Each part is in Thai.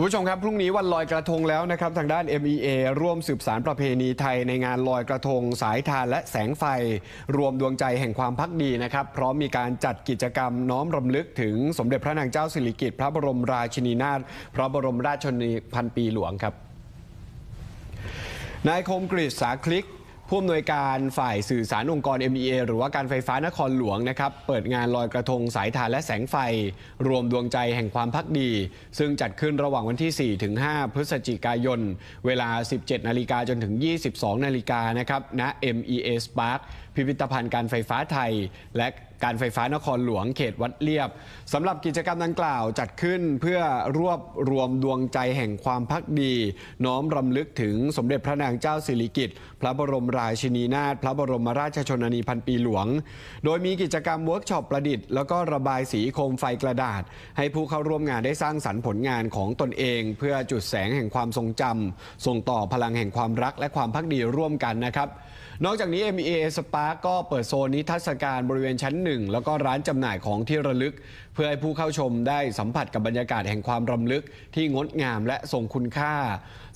คุณผู้ชมครับ พรุ่งนี้วันลอยกระทงแล้วนะครับ ทางด้าน MEA ร่วมสืบสารประเพณีไทยในงานลอยกระทง สายทานและแสงไฟ รวมดวงใจแห่งความพักดีนะครับ พร้อมมีการจัดกิจกรรมน้อมรำลึกถึงสมเด็จพระนางเจ้าสิริกิติ์พระบรมราชินีนาถพระบรมราชชนนีพันปีหลวงครับนายคมกฤษสาคลิก ผู้อำนวยการฝ่ายสื่อสารองค์กร MEA หรือว่าการไฟฟ้านครหลวงนะครับเปิดงานลอยกระทงสายทานและแสงไฟ รวมดวงใจแห่งความพักดี ซึ่งจัดขึ้นระหว่างวันที่ 4 ถึง 5 พฤศจิกายน เวลา 17 นาฬิกาจนถึง 22 นาฬิกานะครับณ MEA Spark พิพิธภัณฑ์การไฟฟ้าไทย และ การไฟฟ้านครหลวงเขตวัดเลียบสำหรับกิจกรรมดังกล่าวจัดขึ้นเพื่อรวบรวมดวงใจแห่งความพักดี น้อมรำลึกถึงสมเด็จพระนางเจ้าสิริกิติ์พระบรมราชินีนาถพระบรมราชชนนีพันปีหลวง โดยมีกิจกรรมเวิร์กช็อปประดิษฐ์แล้วก็ระบายสีโคมไฟกระดาษ ให้ผู้เข้าร่วมงานได้สร้างสรรค์ผลงานของตนเอง เพื่อจุดแสงแห่งความทรงจำส่งต่อพลังแห่งความรักและความพักดีร่วมกันนะครับ นอกจากนี้ MEA Spark ก็เปิดโซนนิทรรศการบริเวณชั้นห1 แล้วก็ร้านจำหน่ายของที่ระลึก เพื่อให้ผู้เข้าชมได้สัมผัสกับบรรยากาศแห่งความรำลึกที่งดงามและทรงคุณค่า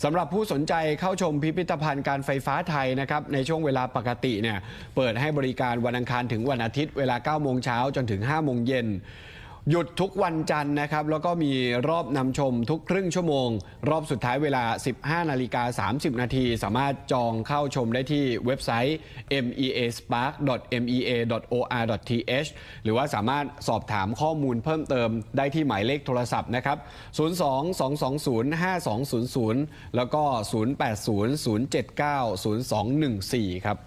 สำหรับผู้สนใจเข้าชมพิพิธภัณฑ์การไฟฟ้าไทยนะครับในช่วงเวลาปกติเนี่ยเปิดให้บริการวันอังคารถึงวันอาทิตย์เวลา9โมงเช้าจนถึง5โมงเย็น หยุดทุกวันจันทร์นะครับ แล้วก็มีรอบนำชมทุกครึ่งชั่วโมง รอบสุดท้ายเวลา 15 นาฬิกา 30 นาที สามารถจองเข้าชมได้ที่เว็บไซต์ measpark.mea.or.th หรือว่าสามารถสอบถามข้อมูลเพิ่มเติมได้ที่หมายเลขโทรศัพท์นะครับ 02-220-5200 แล้วก็ 0800790214 ครับ